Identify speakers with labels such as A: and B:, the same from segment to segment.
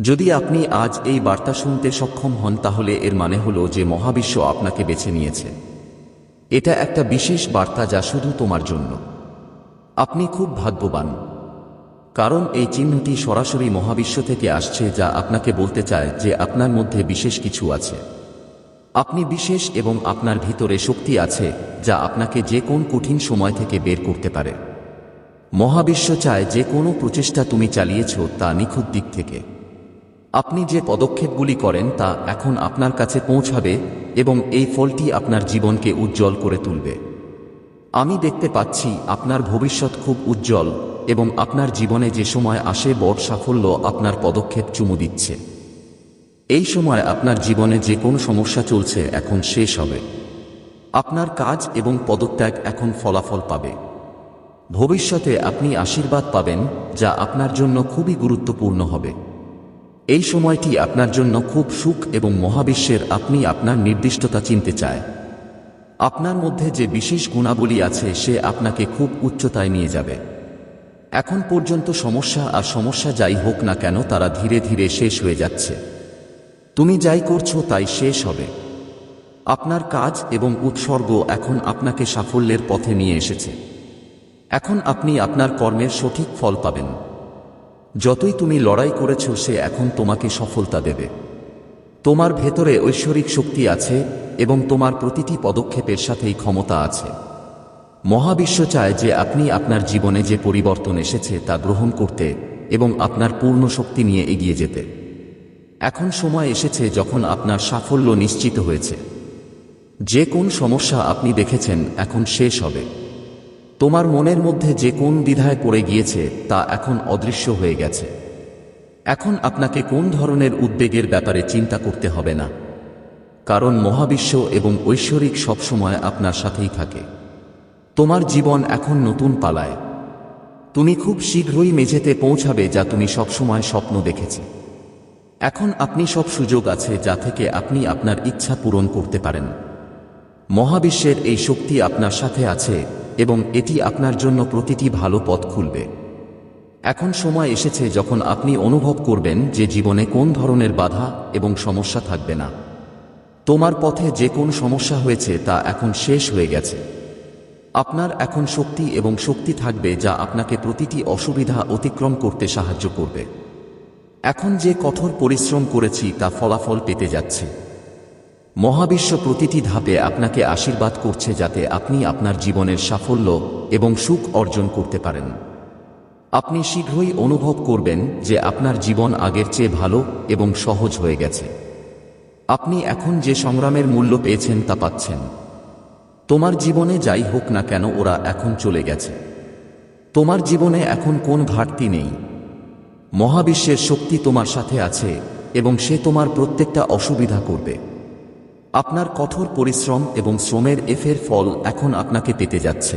A: যদি আপনি আজ এই বার্তা শুনতে সক্ষম হন, তাহলে এর মানে হল যে মহাবিশ্ব আপনাকে বেছে নিয়েছে। এটা একটা বিশেষ বার্তা যা শুধু তোমার জন্য। আপনি খুব ভাগ্যবান। কারণ এই চিহ্নটি সরাসরি মহাবিশ্ব থেকে আসছে, যা আপনাকে বলতে চায় যে আপনার মধ্যে বিশেষ কিছু আছে। আপনি বিশেষ এবং আপনার ভিতরে শক্তি আছে, যা আপনাকে যে কোন কঠিন সময় থেকে বের করতে পারে। মহাবিশ্ব চায় যে কোনো প্রচেষ্টা তুমি চালিয়েছ তা নিখুঁত দিক থেকে। আপনি যে পদক্ষেপগুলি করেন তা এখন আপনার কাছে পৌঁছাবে এবং এই ফলটি আপনার জীবনকে উজ্জ্বল করে তুলবে। আমি দেখতে পাচ্ছি আপনার ভবিষ্যৎ খুব উজ্জ্বল এবং আপনার জীবনে যে সময় আসে বড় সাফল্য আপনার পদক্ষেপ চুমু দিচ্ছে। এই সময় আপনার জীবনে যে কোনো সমস্যা চলছে এখন শেষ হবে। আপনার কাজ এবং পদত্যাগ এখন ফলাফল পাবে। ভবিষ্যতে আপনি আশীর্বাদ পাবেন যা আপনার জন্য খুবই গুরুত্বপূর্ণ হবে। এই সময়টি আপনার জন্য খুব সুখ এবং মহাবিশ্বের আপনি আপনার নির্দিষ্টতা চিনতে চায়। আপনার মধ্যে যে বিশেষ গুণাবলী আছে সে আপনাকে খুব উচ্চতায় নিয়ে যাবে। এখন পর্যন্ত সমস্যা আর সমস্যা যাই হোক না কেন তারা ধীরে ধীরে শেষ হয়ে যাচ্ছে। তুমি যাই করছ তাই শেষ হবে। আপনার কাজ এবং উৎসর্গ এখন আপনাকে সাফল্যের পথে নিয়ে এসেছে। এখন আপনি আপনার কর্মের সঠিক ফল পাবেন। যতই তুমি লড়াই করেছ, সে এখন তোমাকে সফলতা দেবে। তোমার ভেতরে ঐশ্বরিক শক্তি আছে এবং তোমার প্রতিটি পদক্ষেপের সাথেই ক্ষমতা আছে। মহাবিশ্ব চায় যে আপনি আপনার জীবনে যে পরিবর্তন এসেছে তা গ্রহণ করতে এবং আপনার পূর্ণ শক্তি নিয়ে এগিয়ে যেতে। এখন সময় এসেছে যখন আপনার সাফল্য নিশ্চিত হয়েছে। যে কোন সমস্যা আপনি দেখেছেন, এখন শেষ হবে। তোমার মনের মধ্যে যে কোন দ্বিধায় পড়ে গিয়েছে তা এখন অদৃশ্য হয়ে গেছে। এখন আপনাকে কোন ধরনের উদ্বেগের ব্যাপারে চিন্তা করতে হবে না। কারণ মহাবিশ্ব এবং ঐশ্বরিক সবসময় আপনার সাথেই থাকে। তোমার জীবন এখন নতুন পালায়। তুমি খুব শীঘ্রই মেঝেতে পৌঁছাবে যা তুমি সবসময় স্বপ্ন দেখেছে। এখন আপনি সব সুযোগ আছে যা থেকে আপনি আপনার ইচ্ছা পূরণ করতে পারেন। মহাবিশ্বের এই শক্তি আপনার সাথে আছে এবং এটি আপনার জন্য প্রতিটি ভালো পথ খুলবে। এখন সময় এসেছে যখন আপনি অনুভব করবেন যে জীবনে কোন ধরনের বাধা এবং সমস্যা থাকবে না। তোমার পথে যে কোন সমস্যা হয়েছে তা এখন শেষ হয়ে গেছে। আপনার এখন শক্তি এবং শক্তি থাকবে যা আপনাকে প্রতিটি অসুবিধা অতিক্রম করতে সাহায্য করবে। এখন যে কঠোর পরিশ্রম করেছি তা ফলাফল পেতে যাচ্ছে। মহাবিশ্ব প্রতিটি ধাপে আপনাকে আশীর্বাদ করছে যাতে আপনি আপনার জীবনের সাফল্য এবং সুখ অর্জন করতে পারেন। আপনি শীঘ্রই অনুভব করবেন যে আপনার জীবন আগের চেয়ে ভালো এবং সহজ হয়ে গেছে। আপনি এখন যে সংগ্রামের মূল্য পেয়েছেন তা পাচ্ছেন। তোমার জীবনে যাই হোক না কেন ওরা এখন চলে গেছে। তোমার জীবনে এখন কোন ঘাটতি নেই। মহাবিশ্বের শক্তি তোমার সাথে আছে এবং সে তোমার প্রত্যেকটা অসুবিধা করবে। আপনার কঠোর পরিশ্রম এবং শ্রমের এফের ফল এখন আপনাকে পেতে যাচ্ছে।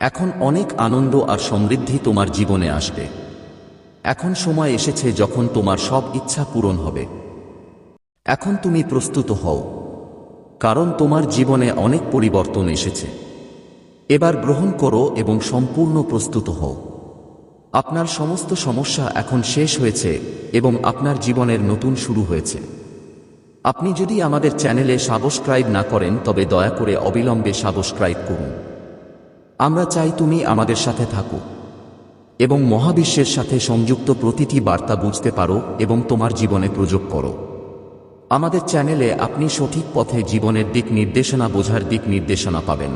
A: এখন অনেক আনন্দ আর সমৃদ্ধি তোমার জীবনে আসবে। এখন সময় এসেছে যখন তোমার সব ইচ্ছা পূরণ হবে। এখন তুমি প্রস্তুত হও, কারণ তোমার জীবনে অনেক পরিবর্তন এসেছে। এবার গ্রহণ করো এবং সম্পূর্ণ প্রস্তুত হও। আপনার সমস্ত সমস্যা এখন শেষ হয়েছে এবং আপনার জীবনের নতুন শুরু হয়েছে। আপনি যদি আমাদের চ্যানেলে সাবস্ক্রাইব না করেন, তবে দয়া করে অবিলম্বে সাবস্ক্রাইব করুন। আমরা চাই তুমি আমাদের সাথে থাকো এবং মহাবিশ্বের সাথে সংযুক্ত প্রতিটি বার্তা বুঝতে পারো এবং তোমার জীবনে প্রযোগ করো। আমাদের চ্যানেলে আপনি সঠিক পথে জীবনের দিক নির্দেশনা বোঝার দিক নির্দেশনা পাবেন।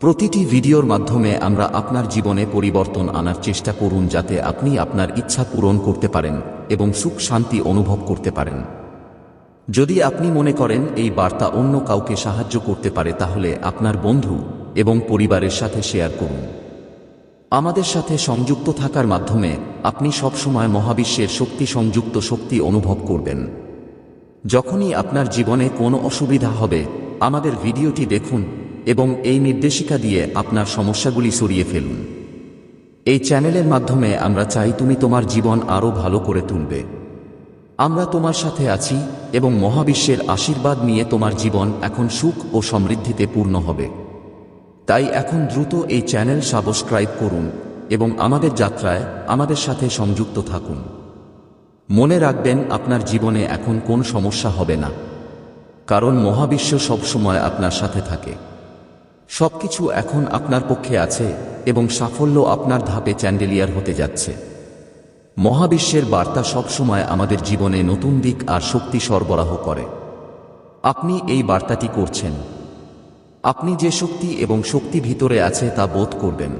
A: প্রতিটি ভিডিওর মাধ্যমে আমরা আপনার জীবনে পরিবর্তন আনার চেষ্টা করুন যাতে আপনি আপনার ইচ্ছা পূরণ করতে পারেন এবং সুখ শান্তি অনুভব করতে পারেন। যদি আপনি মনে করেন এই বার্তা অন্য কাউকে সাহায্য করতে পারে, তাহলে আপনার বন্ধু এবং পরিবারের সাথে শেয়ার করুন। আমাদের সাথে সংযুক্ত থাকার মাধ্যমে আপনি সবসময় মহাবিশ্বের শক্তি সংযুক্ত শক্তি অনুভব করবেন। যখনই আপনার জীবনে কোনো অসুবিধা হবে, আমাদের ভিডিওটি দেখুন এবং এই নির্দেশিকা দিয়ে আপনার সমস্যাগুলি সরিয়ে ফেলুন। এই চ্যানেলের মাধ্যমে আমরা চাই তুমি তোমার জীবন আরও ভালো করে তুলবে। আমরা তোমার সাথে আছি এবং মহাবিশ্বের আশীর্বাদ নিয়ে তোমার জীবন এখন সুখ ও সমৃদ্ধিতে পূর্ণ হবে। তাই এখন দ্রুত এই চ্যানেল সাবস্ক্রাইব করুন এবং আমাদের যাত্রায় আমাদের সাথে সংযুক্ত থাকুন। মনে রাখবেন আপনার জীবনে এখন কোন সমস্যা হবে না। কারণ মহাবিশ্ব সবসময় আপনার সাথে থাকে। সবকিছু এখন আপনার পক্ষে আছে এবং সাফল্য আপনার ধাপে চ্যান্ডেলিয়ার হতে যাচ্ছে। মহাবিশ্বের বার্তা সবসময় আমাদের জীবনে নতুন দিক আর শক্তি সরবরাহ করে। আপনি এই বার্তাটি করছেন। আপনি যে শক্তি এবং শক্তি ভিতরে আছে তা বোধ করবেন।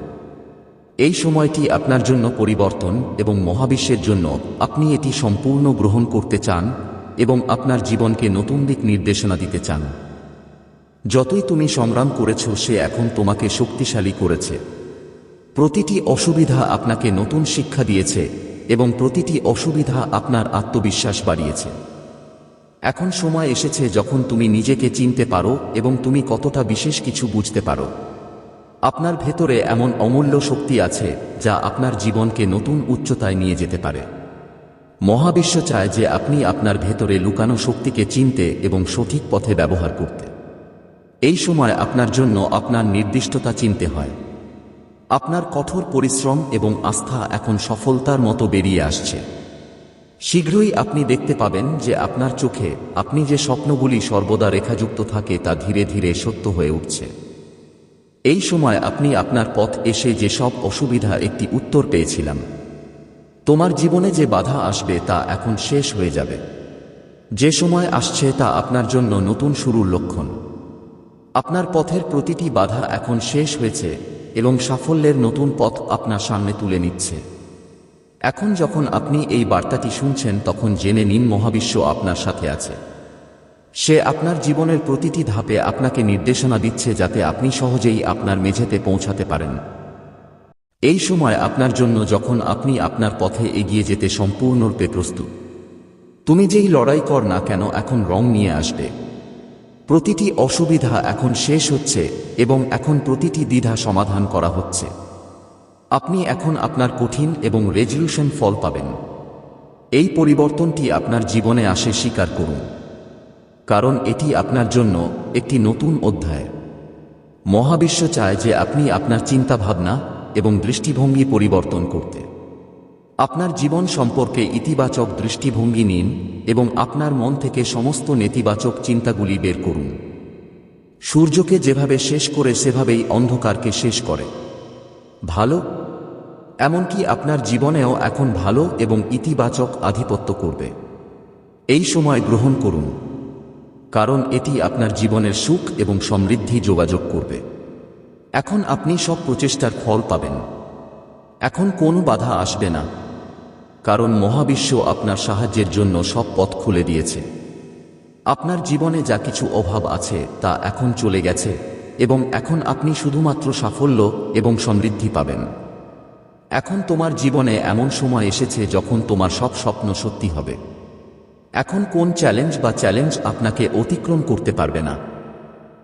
A: এই সময়টি আপনার জন্য পরিবর্তন এবং মহাবিশ্বের জন্য আপনি এটি সম্পূর্ণ গ্রহণ করতে চান এবং আপনার জীবনকে নতুন দিক নির্দেশনা দিতে চান। যতই তুমি সংগ্রাম করেছ, সে এখন তোমাকে শক্তিশালী করেছে। প্রতিটি অসুবিধা আপনাকে নতুন শিক্ষা দিয়েছে এবং প্রতিটি অসুবিধা আপনার আত্মবিশ্বাস বাড়িয়েছে। এখন সময় এসেছে যখন তুমি নিজেকে চিনতে পারো এবং তুমি কতটা বিশেষ কিছু বুঝতে পারো। আপনার ভেতরে এমন অমূল্য শক্তি আছে যা আপনার জীবনকে নতুন উচ্চতায় নিয়ে যেতে পারে। মহাবিশ্ব চায় যে আপনি আপনার ভেতরে লুকানো শক্তিকে চিনতে এবং সঠিক পথে ব্যবহার করতে। এই সময় আপনার জন্য আপনার নির্দিষ্টতা চিনতে হয়। আপনার কঠোর পরিশ্রম এবং আস্থা এখন সফলতার মতো বেরিয়ে আসছে। শীঘ্রই আপনি দেখতে পাবেন যে আপনার চোখে আপনি যে স্বপ্নগুলি সর্বদা রেখাযুক্ত থাকে তা ধীরে ধীরে সত্য হয়ে উঠছে। এই সময় আপনি আপনার পথ এসে যে সব অসুবিধা একটি উত্তর পেয়েছিলাম। তোমার জীবনে যে বাধা আসবে তা এখন শেষ হয়ে যাবে। যে সময় আসছে তা আপনার জন্য নতুন শুরুর লক্ষণ। আপনার পথের প্রতিটি বাধা এখন শেষ হয়েছে এবং সাফল্যের নতুন পথ আপনার সামনে তুলে নিচ্ছে। এখন যখন আপনি এই বার্তাটি শুনছেন, তখন জেনে নিন মহাবিশ্ব আপনার সাথে আছে। সে আপনার জীবনের প্রতিটি ধাপে আপনাকে নির্দেশনা দিচ্ছে যাতে আপনি সহজেই আপনার মেঝেতে পৌঁছাতে পারেন। এই সময় আপনার জন্য যখন আপনি আপনার পথে এগিয়ে যেতে সম্পূর্ণরূপে প্রস্তুত। তুমি যেই লড়াই কর না কেন, এখন রং নিয়ে আসবে। প্রতিটি অসুবিধা এখন শেষ হচ্ছে এবং এখন প্রতিটি দ্বিধা সমাধান করা হচ্ছে। আপনি এখন আপনার কঠিন এবং রেজলিউশন ফল পাবেন। এই পরিবর্তনটি আপনার জীবনে আসে স্বীকার করুন। কারণ এটি আপনার জন্য একটি নতুন অধ্যায়। মহাবিশ্ব চায় যে আপনি আপনার চিন্তাভাবনা এবং দৃষ্টিভঙ্গি পরিবর্তন করতে। আপনার জীবন সম্পর্কে ইতিবাচক দৃষ্টিভঙ্গি নিন এবং আপনার মন থেকে সমস্ত নেতিবাচক চিন্তাগুলি বের করুন। সূর্যকে যেভাবে শেষ করে সেভাবেই অন্ধকারকে শেষ করে। ভালো? এমনকি আপনার জীবনেও এখন ভালো এবং ইতিবাচক আধিপত্য করবে। এই সময় গ্রহণ করুন, কারণ এটি আপনার জীবনের সুখ এবং সমৃদ্ধি যোগাযোগ করবে। এখন আপনি সব প্রচেষ্টার ফল পাবেন। এখন কোনো বাধা আসবে না। কারণ মহাবিশ্ব আপনার সাহায্যের জন্য সব পথ খুলে দিয়েছে। আপনার জীবনে যা কিছু অভাব আছে তা এখন চলে গেছে এবং এখন আপনি শুধুমাত্র সাফল্য এবং সমৃদ্ধি পাবেন। এখন তোমার জীবনে এমন সময় এসেছে যখন তোমার সব স্বপ্ন সত্যি হবে। এখন কোন চ্যালেঞ্জ বা চ্যালেঞ্জ আপনাকে অতিক্রম করতে পারবে না।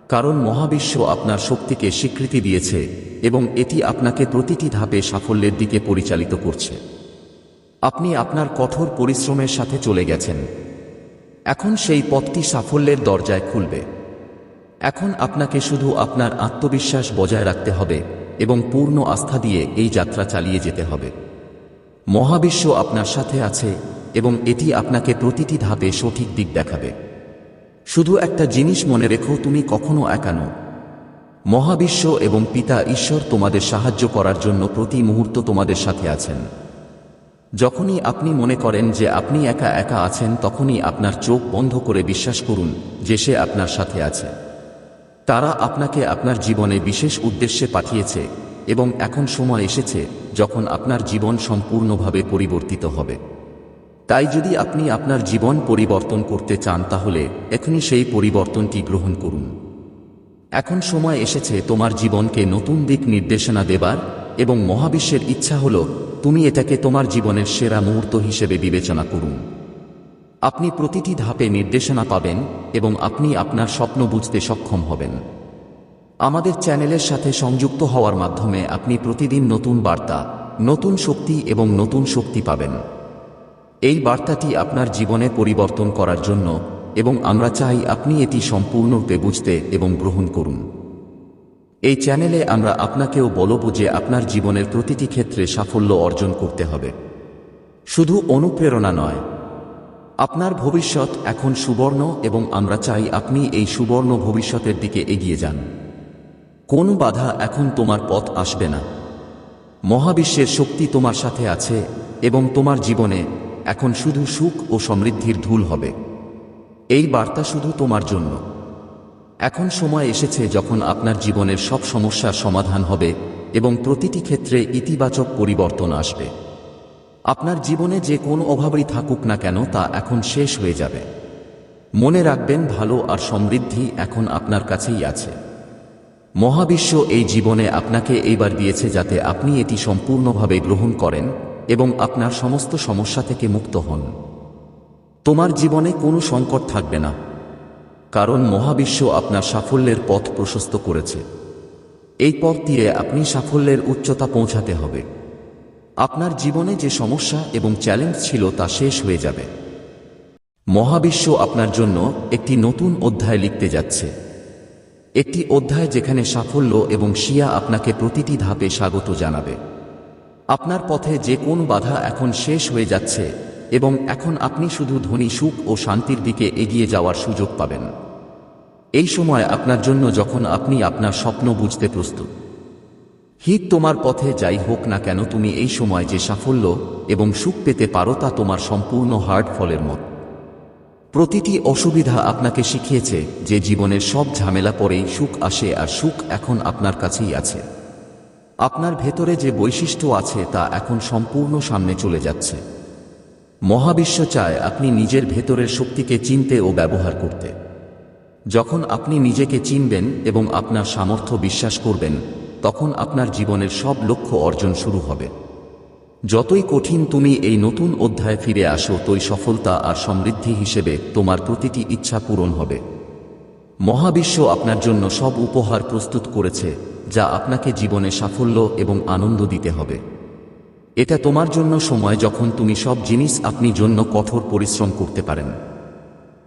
A: কারণ মহাবিশ্ব আপনার শক্তিকে স্বীকৃতি দিয়েছে এবং এটি আপনাকে প্রতিটি ধাপে সাফল্যের দিকে পরিচালিত করছে। আপনি আপনার কঠোর পরিশ্রমের সাথে চলে গেছেন। এখন সেই পথটি সাফল্যের দরজায় খুলবে। এখন আপনাকে শুধু আপনার আত্মবিশ্বাস বজায় রাখতে হবে এবং পূর্ণ আস্থা দিয়ে এই যাত্রা চালিয়ে যেতে হবে। মহাবিশ্ব আপনার সাথে আছে এবং এটি আপনাকে প্রতিটি ধাপে সঠিক দিক দেখাবে। শুধু একটা জিনিস মনে রেখো, তুমি কখনো একানো মহাবিশ্ব এবং পিতা ঈশ্বর তোমাদের সাহায্য করার জন্য প্রতি মুহূর্ত তোমাদের সাথে আছেন। যখনই আপনি মনে করেন যে আপনি একা একা আছেন, তখনই আপনার চোখ বন্ধ করে বিশ্বাস করুন যে সে আপনার সাথে আছে। তারা আপনাকে আপনার জীবনে বিশেষ উদ্দেশ্যে পাঠিয়েছে এবং এখন সময় এসেছে যখন আপনার জীবন সম্পূর্ণভাবে পরিবর্তিত হবে। তাই যদি আপনি আপনার জীবন পরিবর্তন করতে চান, তাহলে এখনই সেই পরিবর্তনটি গ্রহণ করুন। এখন সময় এসেছে তোমার জীবনকে নতুন দিক নির্দেশনা দেবার এবং মহাবিশ্বের ইচ্ছা হল, তুমি এটাকে তোমার জীবনের সেরা মুহূর্ত হিসেবে বিবেচনা করুন। আপনি প্রতিটি ধাপে নির্দেশনা পাবেন এবং আপনি আপনার স্বপ্ন বুঝতে সক্ষম হবেন। আমাদের চ্যানেলের সাথে সংযুক্ত হওয়ার মাধ্যমে আপনি প্রতিদিন নতুন বার্তা, নতুন শক্তি এবং নতুন শক্তি পাবেন। এই বার্তাটি আপনার জীবনে পরিবর্তন করার জন্য এবং আমরা চাই আপনি এটি সম্পূর্ণরূপে বুঝতে এবং গ্রহণ করুন। এই চ্যানেলে আমরা আপনাকেও বলব যে আপনার জীবনের প্রতিটি ক্ষেত্রে সাফল্য অর্জন করতে হবে। শুধু অনুপ্রেরণা নয়। আপনার ভবিষ্যৎ এখন সুবর্ণ এবং আমরা চাই আপনি এই সুবর্ণ ভবিষ্যতের দিকে এগিয়ে যান। কোন বাধা এখন তোমার পথ আসবে না। মহাবিশ্বের শক্তি তোমার সাথে আছে এবং তোমার জীবনে এখন শুধু সুখ ও সমৃদ্ধির ধুল হবে। এই বার্তা শুধু তোমার জন্য। এখন সময় এসেছে যখন আপনার জীবনের সব সমস্যার সমাধান হবে এবং প্রতিটি ক্ষেত্রে ইতিবাচক পরিবর্তন আসবে। আপনার জীবনে যে কোন অভাবই থাকুক না কেন তা এখন শেষ হয়ে যাবে। মনে রাখবেন, ভালো আর সমৃদ্ধি এখন আপনার কাছেই আছে। মহাবিশ্ব এই জীবনে আপনাকে এইবার দিয়েছে যাতে আপনি এটি সম্পূর্ণভাবে গ্রহণ করেন এবং আপনার সমস্ত সমস্যা থেকে মুক্ত হন। তোমার জীবনে কোনো সংকট থাকবে না। কারণ মহাবিশ্ব আপনার সাফল্যের পথ প্রশস্ত করেছে। এই পথ দিয়ে আপনি সাফল্যের উচ্চতা পৌঁছাতে হবে। আপনার জীবনে যে সমস্যা এবং চ্যালেঞ্জ ছিল তা শেষ হয়ে যাবে। মহাবিশ্ব আপনার জন্য একটি নতুন অধ্যায় লিখতে যাচ্ছে। একটি অধ্যায় যেখানে সাফল্য এবং শিয়া আপনাকে প্রতিটি ধাপে স্বাগত জানাবে। আপনার পথে যে কোন বাধা এখন শেষ হয়ে যাচ্ছে এবং এখন আপনি শুধু ধনী সুখ ও শান্তির দিকে এগিয়ে যাওয়ার সুযোগ পাবেন। এই সময় আপনার জন্য যখন আপনি আপনার স্বপ্ন বুঝতে প্রস্তুত। হিত তোমার পথে যাই হোক না কেন তুমি এই সময় যে সাফল্য এবং সুখ পেতে পারো তা তোমার সম্পূর্ণ হার্ড ফলের মত। প্রতিটি অসুবিধা আপনাকে শিখিয়েছে যে জীবনের সব ঝামেলা পরেই সুখ আসে আর সুখ এখন আপনার কাছেই আছে। আপনার ভেতরে যে বৈশিষ্ট্য আছে তা এখন সম্পূর্ণ সামনে চলে যাচ্ছে। মহাবিশ্ব চায় আপনি নিজের ভেতরের শক্তিকে চিনতে ও ব্যবহার করতে। যখন আপনি নিজেকে চিনবেন এবং আপনার সামর্থ্য বিশ্বাস করবেন, তখন আপনার জীবনের সব লক্ষ্য অর্জন শুরু হবে। যতই কঠিন তুমি এই নতুন অধ্যায়ে ফিরে আসো তৈ সফলতা আর সমৃদ্ধি হিসেবে তোমার প্রতিটি ইচ্ছা পূরণ হবে। মহাবিশ্ব আপনার জন্য সব উপহার প্রস্তুত করেছে, যা আপনাকে জীবনে সাফল্য এবং আনন্দ দিতে হবে। এটা তোমার জন্য সময় যখন তুমি সব জিনিস আপনি জন্য কঠোর পরিশ্রম করতে পারেন।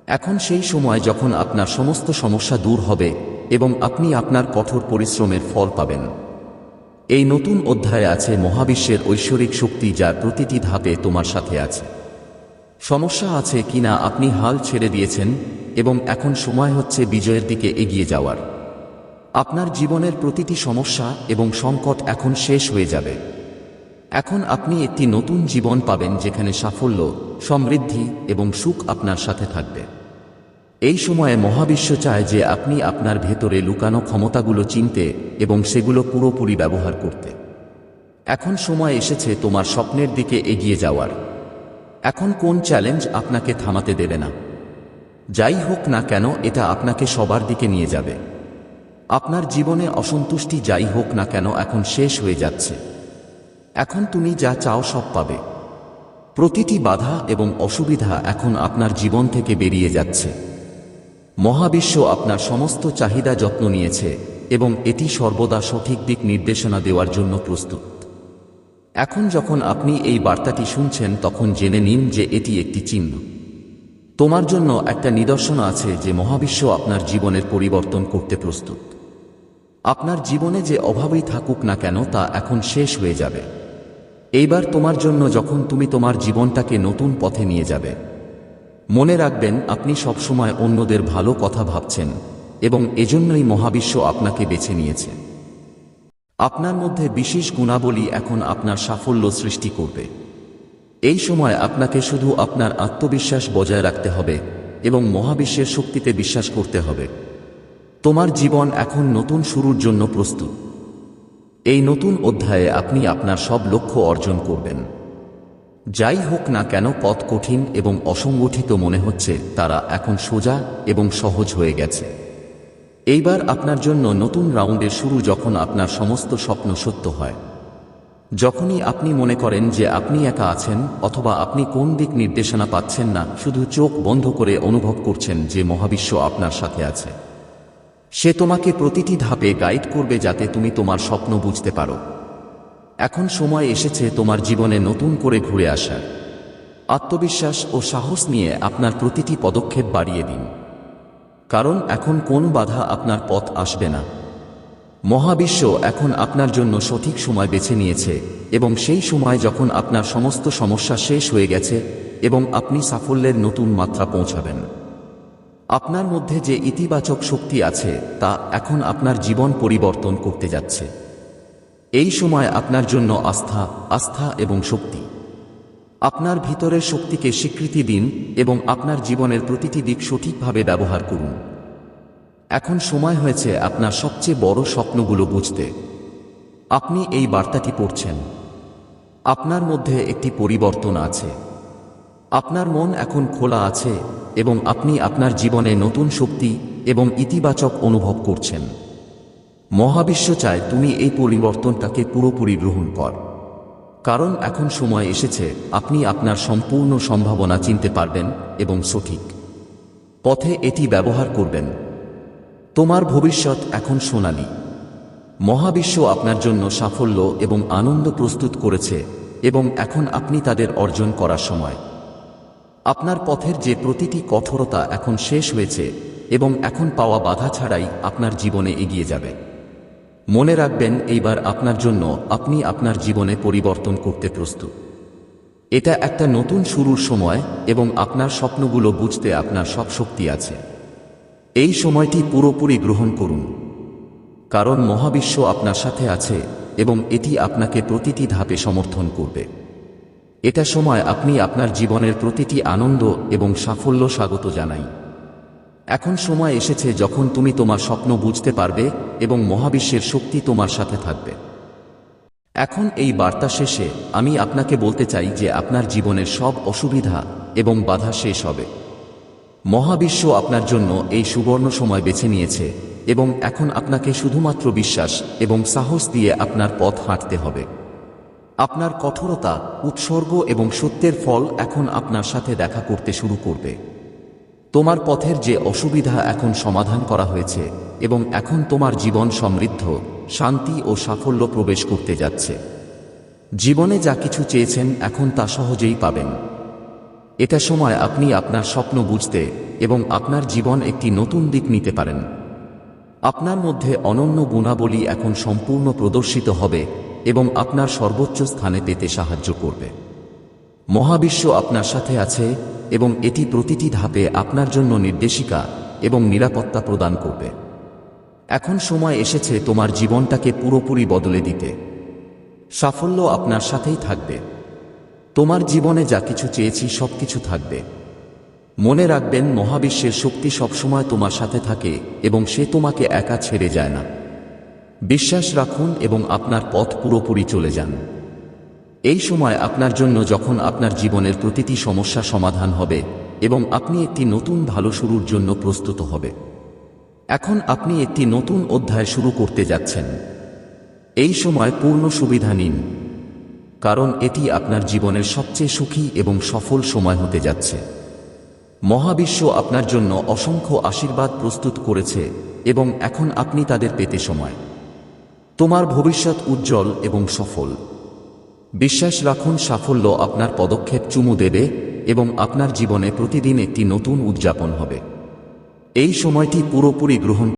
A: এখন সেই সময় যখন আপনার সমস্ত সমস্যা দূর হবে এবং আপনি আপনার কঠোর পরিশ্রমের ফল পাবেন। এই নতুন অধ্যায়ে আছে মহাবিশ্বের ঐশ্বরিক শক্তি যার প্রতিটি ধাপে তোমার সাথে আছে। সমস্যা আছে কিনা আপনি হাল ছেড়ে দিয়েছেন এবং এখন সময় হচ্ছে বিজয়ের দিকে এগিয়ে যাওয়ার। আপনার জীবনের প্রতিটি সমস্যা এবং সংকট এখন শেষ হয়ে যাবে। এখন আপনি একটি নতুন জীবন পাবেন যেখানে সাফল্য, সমৃদ্ধি এবং সুখ আপনার সাথে থাকবে। এই সময়ে মহাবিশ্ব চায় যে আপনি আপনার ভেতরে লুকানো ক্ষমতাগুলো চিনতে এবং সেগুলো পুরোপুরি ব্যবহার করতে। এখন সময় এসেছে তোমার স্বপ্নের দিকে এগিয়ে যাওয়ার। এখন কোন চ্যালেঞ্জ আপনাকে থামাতে দেবে না। যাই হোক না কেন, এটা আপনাকে সবার দিকে নিয়ে যাবে। আপনার জীবনে অসন্তুষ্টি যাই হোক না কেন, এখন শেষ হয়ে যাচ্ছে। এখন তুমি যা চাও সব পাবে। প্রতিটি বাধা এবং অসুবিধা এখন আপনার জীবন থেকে বেরিয়ে যাচ্ছে। মহাবিশ্ব আপনার সমস্ত চাহিদা যত্ন নিয়েছে এবং এটি সর্বদা সঠিক দিক নির্দেশনা দেওয়ার জন্য প্রস্তুত। এখন যখন আপনি এই বার্তাটি শুনছেন, তখন জেনে নিন যে এটি একটি চিহ্ন। তোমার জন্য একটা নিদর্শন আছে যে মহাবিশ্ব আপনার জীবনের পরিবর্তন করতে প্রস্তুত। আপনার জীবনে যে অভাবই থাকুক না কেন, তা এখন শেষ হয়ে যাবে। এইবার তোমার জন্য যখন তুমি তোমার জীবনটাকে নতুন পথে নিয়ে যাবে মনে রাখবেন, আপনি সবসময় অন্যদের ভালো কথা ভাবছেন এবং এজন্যই মহাবিশ্ব আপনাকে বেছে নিয়েছে। আপনার মধ্যে বিশেষ গুণাবলী এখন আপনার সাফল্য সৃষ্টি করবে। এই সময় আপনাকে শুধু আপনার আত্মবিশ্বাস বজায় রাখতে হবে এবং মহাবিশ্বের শক্তিতে বিশ্বাস করতে হবে। তোমার জীবন এখন নতুন শুরুর জন্য প্রস্তুত। এই নতুন অধ্যায়ে আপনি আপনার সব লক্ষ্য অর্জন করবেন। যাই হোক না কেন পথ কঠিন এবং অসংগঠিত মনে হচ্ছে, তারা এখন সোজা এবং সহজ হয়ে গেছে। এইবার আপনার জন্য নতুন রাউন্ডের শুরু যখন আপনার সমস্ত স্বপ্ন সত্য হয়। যখনই আপনি মনে করেন যে আপনি একা আছেন অথবা আপনি কোন দিক নির্দেশনা পাচ্ছেন না, শুধু চোখ বন্ধ করে অনুভব করছেন যে মহাবিশ্ব আপনার সাথে আছে। সে তোমাকে প্রতিটি ধাপে গাইড করবে যাতে তুমি তোমার স্বপ্ন বুঝতে পারো। এখন সময় এসেছে তোমার জীবনে নতুন করে ঘুরে আসার। আত্মবিশ্বাস ও সাহস নিয়ে আপনার প্রতিটি পদক্ষেপ বাড়িয়ে দিন। কারণ এখন কোন বাধা আপনার পথ আসবে না। মহাবিশ্ব এখন আপনার জন্য সঠিক সময় বেছে নিয়েছে এবং সেই সময় যখন আপনার সমস্ত সমস্যা শেষ হয়ে গেছে এবং আপনি সাফল্যের নতুন মাত্রা পৌঁছাবেন। আপনার মধ্যে যে ইতিবাচক শক্তি আছে তা এখন আপনার জীবন পরিবর্তন করতে যাচ্ছে। এই সময় আপনার জন্য আস্থা আস্থা এবং শক্তি। আপনার ভিতরের শক্তিকে স্বীকৃতি দিন এবং আপনার জীবনের প্রতিটি দিক সঠিকভাবে ব্যবহার করুন। এখন সময় হয়েছে আপনার সবচেয়ে বড় স্বপ্নগুলো বুঝতে। আপনি এই বার্তাটি পড়ছেন। আপনার মধ্যে একটি পরিবর্তন আছে। আপনার মন এখন খোলা আছে এবং আপনি আপনার জীবনে নতুন শক্তি এবং ইতিবাচক অনুভব করছেন। মহাবিশ্ব চায় তুমি এই পরিবর্তনটাকে পুরোপুরি গ্রহণ কর। কারণ এখন সময় এসেছে, আপনি আপনার সম্পূর্ণ সম্ভাবনা চিনতে পারবেন এবং সঠিক পথে এটি ব্যবহার করবেন। তোমার ভবিষ্যৎ এখন সোনালী। মহাবিশ্ব আপনার জন্য সাফল্য এবং আনন্দ প্রস্তুত করেছে এবং এখন আপনি তাদের অর্জন করার সময়। আপনার পথের যে প্রতিটি কঠোরতা এখন শেষ হয়েছে এবং এখন পাওয়া বাধা ছাড়াই আপনার জীবনে এগিয়ে যাবে। মনে রাখবেন, এইবার আপনার জন্য আপনি আপনার জীবনে পরিবর্তন করতে প্রস্তুত। এটা একটা নতুন শুরুর সময় এবং আপনার স্বপ্নগুলো বুঝতে আপনার সব শক্তি আছে। এই সময়টি পুরোপুরি গ্রহণ করুন। কারণ মহাবিশ্ব আপনার সাথে আছে এবং এটি আপনাকে প্রতিটি ধাপে সমর্থন করবে। এটা সময় আপনি আপনার জীবনের প্রতিটি আনন্দ এবং সাফল্য স্বাগত জানাই। এখন সময় এসেছে যখন তুমি তোমার স্বপ্ন বুঝতে পারবে এবং মহাবিশ্বের শক্তি তোমার সাথে থাকবে। এখন এই বার্তা শেষে আমি আপনাকে বলতে চাই যে আপনার জীবনের সব অসুবিধা এবং বাধা শেষ হবে। মহাবিশ্ব আপনার জন্য এই সুবর্ণ সময় বেছে নিয়েছে এবং এখন আপনাকে শুধুমাত্র বিশ্বাস এবং সাহস দিয়ে আপনার পথ হাঁটতে হবে। আপনার কঠোরতা, উৎসর্গ এবং সত্যের ফল এখন আপনার সাথে দেখা করতে শুরু করবে। তোমার পথের যে অসুবিধা এখন সমাধান করা হয়েছে এবং এখন তোমার জীবন সমৃদ্ধ, শান্তি ও সাফল্য প্রবেশ করতে যাচ্ছে। জীবনে যা কিছু চেয়েছেন এখন তা সহজেই পাবেন। এটা সময় আপনি আপনার স্বপ্ন বুঝতে এবং আপনার জীবন একটি নতুন দিক নিতে পারেন। আপনার মধ্যে অনন্য গুণাবলী এখন সম্পূর্ণ প্রদর্শিত হবে এবং আপনার সর্বোচ্চ স্থানে পেতে সাহায্য করবে। মহাবিশ্ব আপনার সাথে আছে এবং এটি প্রতিটি ধাপে আপনার জন্য নির্দেশিকা এবং নিরাপত্তা প্রদান করবে। এখন সময় এসেছে তোমার জীবনটাকে পুরোপুরি বদলে দিতে। সাফল্য আপনার সাথেই থাকবে। তোমার জীবনে যা কিছু চেয়েছি সবকিছু থাকবে। মনে রাখবেন, মহাবিশ্বের শক্তি সবসময় তোমার সাথে থাকে এবং সে তোমাকে একা ছেড়ে যায় না। বিশ্বাস রাখুন এবং আপনার পথ পুরোপুরি চলে যান। এই সময় আপনার জন্য যখন আপনার জীবনের প্রতিটি সমস্যা সমাধান হবে এবং আপনি একটি নতুন ভালো শুরুর জন্য প্রস্তুত হবে। এখন আপনি একটি নতুন অধ্যায় শুরু করতে যাচ্ছেন। এই সময় পূর্ণ সুবিধা নিন, কারণ এটি আপনার জীবনের সবচেয়ে সুখী এবং সফল সময় হতে যাচ্ছে। মহাবিশ্ব আপনার জন্য অসংখ্য আশীর্বাদ প্রস্তুত করেছে এবং এখন আপনি তাদের পেতে সময়। তোমার ভবিষ্যৎ উজ্জ্বল এবং সফল। বিশ্বাস রাখুন, সাফল্য আপনার পদক্ষেপ চুমু দেবে এবং আপনার জীবনে প্রতিদিন একটি নতুন উদযাপন হবে। এই সময়টি পুরোপুরি গ্রহণ